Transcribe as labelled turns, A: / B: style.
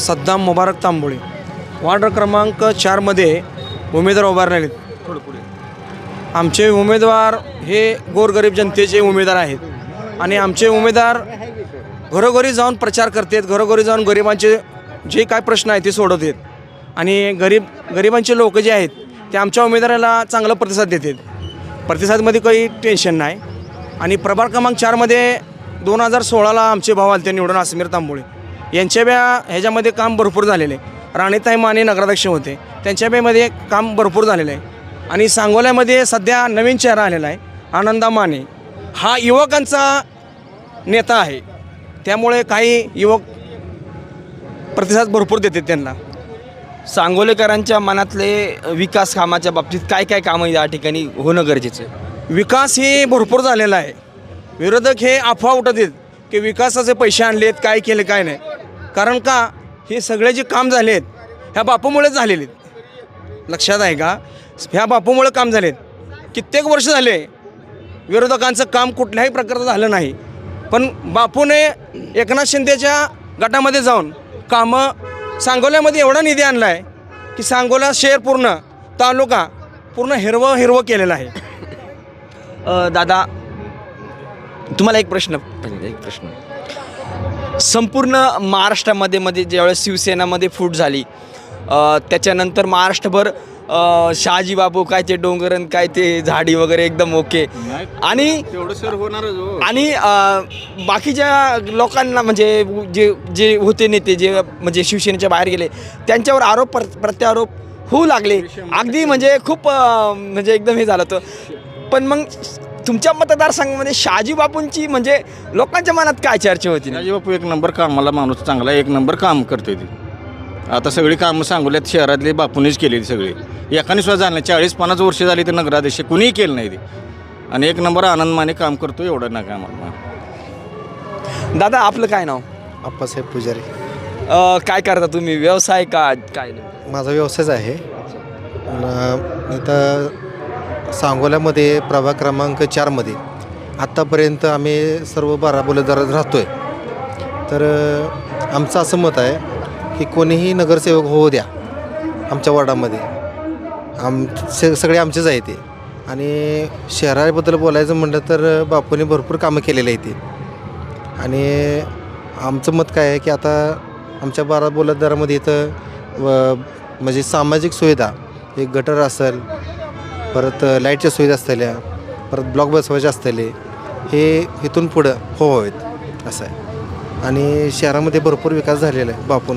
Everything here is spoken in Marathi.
A: सद्दाम मुबारक तांबोळे. वार्ड क्रमांक चारमध्ये उमेदवार उभारले आहेत. आमचे उमेदवार हे गोरगरीब जनतेचे उमेदवार आहेत. आणि आमचे उमेदवार घरोघरी जाऊन प्रचार करतात घरोघरी जाऊन गरिबांचे जे काय प्रश्न आहेत ते सोडवतात. आणि गरीब गरिबांचे लोक जे आहेत ते आमच्या उमेदवाराला चांगला प्रतिसाद देतात. प्रतिसादमध्ये काही टेन्शन नाही. आणि प्रभाग क्रमांक चारमध्ये दोन हजार सोळाला आमचे भाव आले ते निवडून आसमीर तांबोळे. यांच्या ब्या ह्याच्यामध्ये काम भरपूर झालेलं आहे. राणीताई माने नगराध्यक्ष होते. त्यांच्या ब्यामध्ये काम भरपूर झालेलं आहे. आणि सांगोल्यामध्ये सध्या नवीन चेहरा आलेला आहे आनंदा माने. हा युवकांचा नेता आहे. त्यामुळे काही युवक प्रतिसाद भरपूर देतात त्यांना.
B: सांगोलेकरांच्या मनातले विकास कामाच्या बाबतीत काय काय कामं या ठिकाणी होणं गरजेचं आहे?
A: विकास ही भरपूर झालेला आहे. विरोधक हे अफवा उठत आहेत की विकासाचे पैसे आणलेत काय केले काय नाही. कारण का? हे सगळे जे काम झाले आहेत ह्या बापूमुळेच झालेले आहेत. लक्षात आहे का? ह्या बापूमुळे काम झालेत. कित्येक वर्ष झाले विरोधकांचं काम कुठल्याही प्रकारचं झालं नाही. पण बापूने एकनाथ शिंदेच्या गटामध्ये जाऊन कामं सांगोल्यामध्ये एवढा निधी आणला आहे की सांगोला शहर पूर्ण तालुका पूर्ण हिरवं हिरवं केलेलं आहे.
B: दादा तुम्हाला एक प्रश्न. एक प्रश्न. संपूर्ण महाराष्ट्रामध्ये मध्ये ज्यावेळेस शिवसेनामध्ये फूट झाली त्याच्यानंतर महाराष्ट्रभर शहाजी बाबू काय ते डोंगरन काय ते झाडी वगैरे एकदम ओके. आणि
C: हो.
B: आणि बाकीच्या लोकांना म्हणजे जे जे होते नेते जे म्हणजे शिवसेनेच्या बाहेर गेले त्यांच्यावर आरोप प्र प्रत्यारोप होऊ लागले. अगदी म्हणजे खूप म्हणजे एकदम हे झालं होतं. पण मग तुमच्या मतदारसंघामध्ये शहाजी बापूंची म्हणजे लोकांच्या मनात काय चर्चा होती
C: राजे बापू एक नंबर कामाला माणूस चांगला एक नंबर काम करतोय ते. आता सगळी कामं सांगोल्यात शहरातले बापूनेच केली सगळी. एकाने सुद्धा झालं नाही. चाळीस पन्नास वर्ष झाली ते नगराध्यक्ष कुणीही केलं नाही ते. आणि एक नंबर आनंद माने काम करतो एवढं नका आम्हाला.
B: दादा आपलं काय नाव?
D: आप्पासाहेब पुजारी.
B: अ, काय करता तुम्ही? व्यवसाय का काय?
D: माझा व्यवसायच आहे. न- इथं सांगोल्यामध्ये प्रभाग क्रमांक चारमध्ये. आत्तापर्यंत आम्ही सर्व बारा बोलेदारात राहतो आहे तर आमचं असं मत आहे की कोणीही नगरसेवक होऊ द्या आमच्या वॉर्डामध्ये. आम सगळे आमचेच आहे ते. आणि शहराबद्दल बोलायचं म्हटलं तर बापूने भरपूर कामं केलेली आहे ते. आणि आमचं मत काय आहे की आता आमच्या बारा बोलतदारामध्ये इथं व म्हणजे सामाजिक सुविधा एक गटर असेल परत लाईटच्या सुविधा असलेल्या परत ब्लॉक बसवायचे असलेले हे इथून पुढं हो हवेत असं आहे. आणि शहरामध्ये भरपूर विकास झालेला आहे बापून.